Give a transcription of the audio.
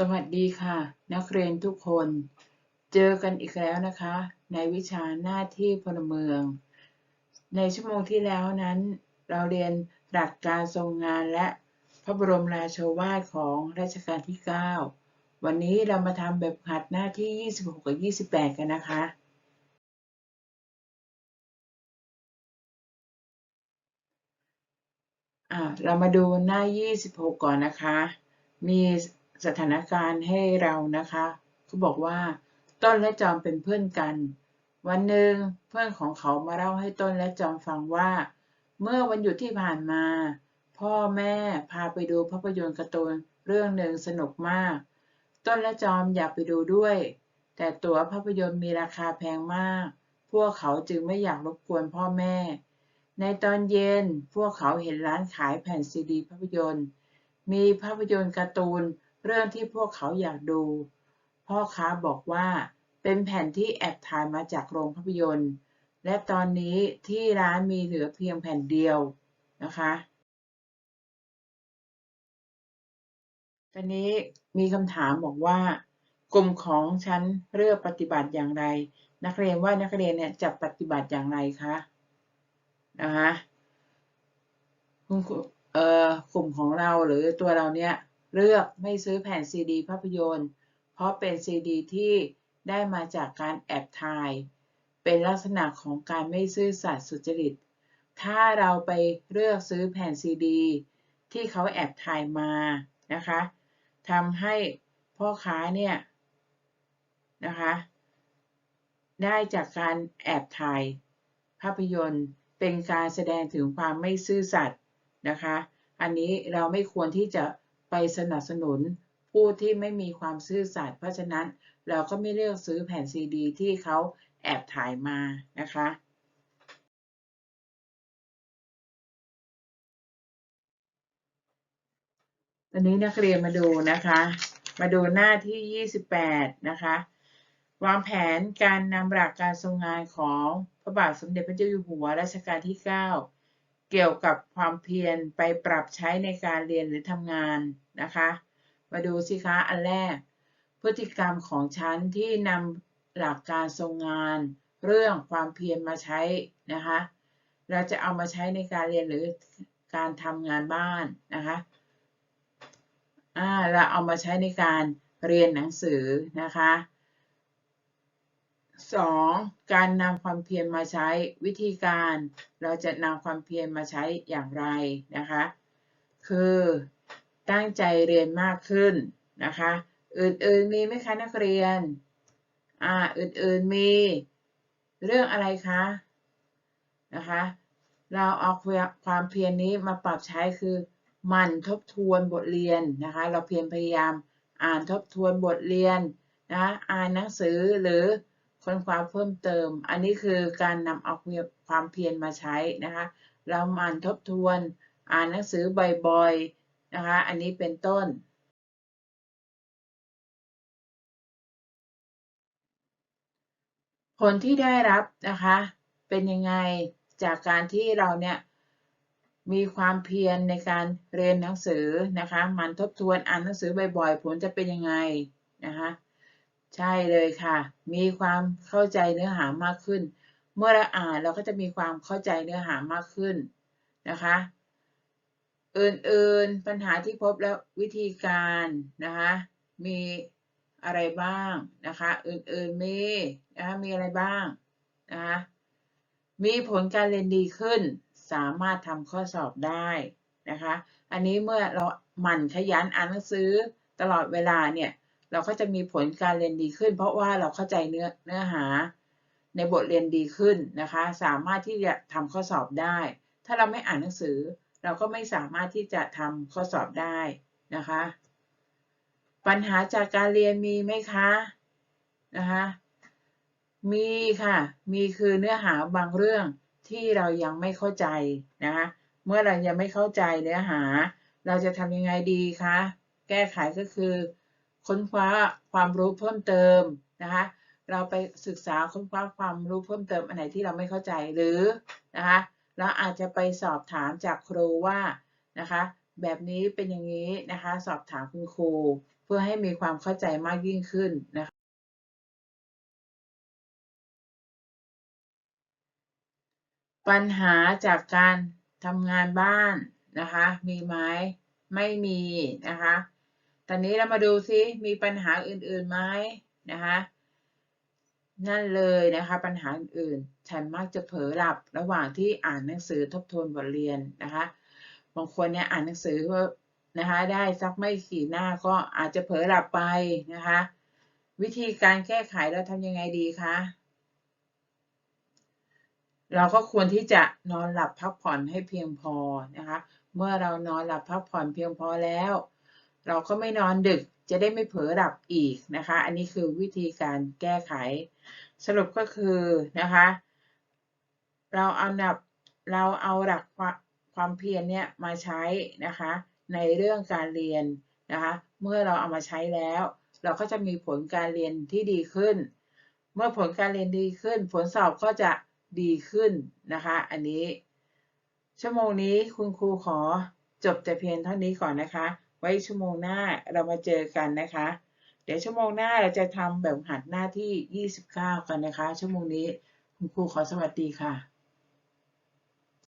สวัสดีค่ะ นักเรียนทุกคน เจอกันอีกแล้วนะคะ ในวิชาหน้าที่พลเมือง ในชั่วโมงที่แล้วนั้น เราเรียนหลักการทรงงานและพระบรมราโชวาทของรัชกาลที่ 9 วันนี้เรามาทำแบบหัดหน้าที่ 26 กับ 28 กันนะคะอ่าเรามาดูหน้า 26 ก่อนนะคะ มี สถานการณ์ให้เรานะคะเขาบอกว่า ต้นและจอมเป็นเพื่อนกัน วันหนึ่งเพื่อนของเขามาเล่าให้ต้นและจอมฟังว่า เมื่อวันหยุดที่ผ่านมา พ่อแม่พาไปดูภาพยนตร์การ์ตูนเรื่องหนึ่งสนุกมาก ต้นและจอมอยากไปดูด้วย แต่ตั๋วภาพยนตร์มีราคาแพงมาก พวกเขาจึงไม่อยากรบกวนพ่อแม่ ในตอนเย็นพวกเขาเห็นร้านขายแผ่นซีดีภาพยนตร์ มีภาพยนตร์การ์ตูน เรื่องที่พวกเขาอยากดู พ่อค้าบอกว่าเป็นแผ่นที่แอบถ่ายมาจากโรงภาพยนตร์ และตอนนี้ที่ร้านมีเหลือเพียงแผ่นเดียวนะคะตอนนี้มีคำถามบอกว่า กลุ่มของฉันเลือกปฏิบัติอย่างไร นักเรียนว่านักเรียนเนี่ยจะปฏิบัติอย่างไรคะนะคะคุณเอ่อกลุ่มของเราหรือตัวเราเนี่ย เลือกไม่ซื้อแผ่นซีดีภาพยนตร์ เพราะเป็นซีดีที่ได้มาจากการแอบถ่าย เป็นลักษณะของการไม่ซื่อสัตย์สุจริต ถ้าเราไปเลือกซื้อแผ่นซีดี ที่เขาแอบถ่ายมานะคะทำให้พ่อค้าเนี่ยนะคะได้จากการแอบถ่ายภาพยนตร์เป็นการแสดงถึงความไม่ซื่อสัตย์นะคะ อันนี้เราไม่ควรที่จะ ไปสนับสนุนผู้ที่ไม่มีความซื่อสัตย์เพราะฉะนั้นเราก็ไม่เลือกซื้อแผ่นซีดีที่เขาแอบถ่ายมานะคะตอนนี้นักเรียนมาดูนะคะ มาดูหน้าที่ 28 นะคะ วางแผนการนำหลักการทรงงานของพระบาทสมเด็จพระเจ้าอยู่หัวรัชกาลที่ 9 เกี่ยวกับความเพียรไปปรับใช้ในการเรียนหรือทำงานนะคะ มาดูสิคะอันแรก พฤติกรรมของฉันที่นำหลักการทรงงาน เรื่องความเพียรมาใช้นะคะ เราจะเอามาใช้ในการเรียนหรือการทำงานบ้านนะคะอ่าเราเอามาใช้ในการเรียนหนังสือนะคะ 2. การนำความเพียรมาใช้วิธีการเราจะนำความเพียรมาใช้อย่างไรนะคะ คือตั้งใจเรียนมากขึ้นนะคะ อื่นๆมีไหมคะนักเรียน อ่า อื่นๆมีเรื่องอะไรคะนะคะ เราเอาความเพียรนนี้มาปรับใช้คือมันทบทวนบทเรียนนะคะ เราเพียรพยายามอ่านทบทวนบทเรียนนะ อ่านหนังสือหรือ ค้นคว้าเพิ่มเติม อันนี้คือการนำเอาความเพียรมาใช้นะคะ เราหมั่นทบทวน อ่านหนังสือบ่อยๆนะคะ อันนี้เป็นต้น ผลที่ได้รับนะคะ เป็นยังไงจากการที่เราเนี่ยมีความเพียรในการเรียนหนังสือนะคะ มันทบทวนอ่านหนังสือบ่อยๆ ผลจะเป็นยังไงนะคะ ใช่เลยค่ะ มีความเข้าใจเนื้อหามากขึ้น เมื่อเราอ่านเราก็จะมีความเข้าใจเนื้อหามากขึ้นนะคะ อื่นๆปัญหาที่พบแล้ววิธีการนะคะ มีอะไรบ้างนะคะ อื่นๆมีนะคะมีอะไรบ้างนะคะมีผลการเรียนดีขึ้น สามารถทำข้อสอบได้นะคะ อันนี้เมื่อเราหมั่นขยันอ่านหนังสือตลอดเวลาเนี่ย เราก็จะมีผลการเรียนดีขึ้น เพราะว่าเราเข้าใจเนื้อเนื้อหาในบทเรียนดีขึ้นนะคะ สามารถที่จะทำข้อสอบได้ ถ้าเราไม่อ่านหนังสือ เราก็ไม่สามารถที่จะทำข้อสอบได้นะคะ ปัญหาจากการเรียนมีไหมคะนะคะมีค่ะ มีคือเนื้อหาบางเรื่องที่เรายังไม่เข้าใจนะคะ เมื่อเรายังไม่เข้าใจเนื้อหา เราจะทำยังไงดีคะ แก้ไขก็คือ ค้นคว้าความรู้เพิ่มเติมนะคะเราไปศึกษาค้นคว้าความรู้เพิ่มเติมอันไหนที่เราไม่เข้าใจหรือนะคะเราอาจจะไปสอบถามจากครูว่านะคะแบบนี้เป็นอย่างนี้นะคะสอบถามคุณครูเพื่อให้มีความเข้าใจมากยิ่งขึ้นนะคะปัญหาจากการทำงานบ้านนะคะมีไหมไม่มีนะคะ ตอนนี้เรามาดูซิมีปัญหาอื่นๆไหมนะคะนั่นเลยนะคะปัญหาอื่นๆฉันมักจะเผลอหลับระหว่างที่อ่านหนังสือทบทวนบทเรียนนะคะบางคนเนี่ยอ่านหนังสือนะคะได้สักไม่กี่หน้าก็อาจจะเผลอหลับไปนะคะวิธีการแก้ไขเราทำยังไงดีคะเราก็ควรที่จะนอนหลับพักผ่อนให้เพียงพอนะคะเมื่อเรานอนหลับพักผ่อนเพียงพอแล้ว เราก็ไม่นอนดึกจะได้ไม่เผลอหลับอีกนะคะ อันนี้คือวิธีการแก้ไข สรุปก็คือนะคะ เราเอาหนับเราเอาหลักความความเพียรเนี่ยมาใช้นะคะ ในเรื่องการเรียนนะคะ เมื่อเราเอามาใช้แล้ว เราก็จะมีผลการเรียนที่ดีขึ้น เมื่อผลการเรียนดีขึ้น ผลสอบก็จะดีขึ้นนะคะ อันนี้ ชั่วโมงนี้คุณครูขอจบแต่เพียงเท่านี้ก่อนนะคะ ไว้ชั่วโมงหน้าเรามาเจอกันนะคะ เดี๋ยวชั่วโมงหน้าเราจะทำแบบหัดหน้าที่ 29 กันนะคะ ชั่วโมงนี้คุณครูขอสวัสดีค่ะ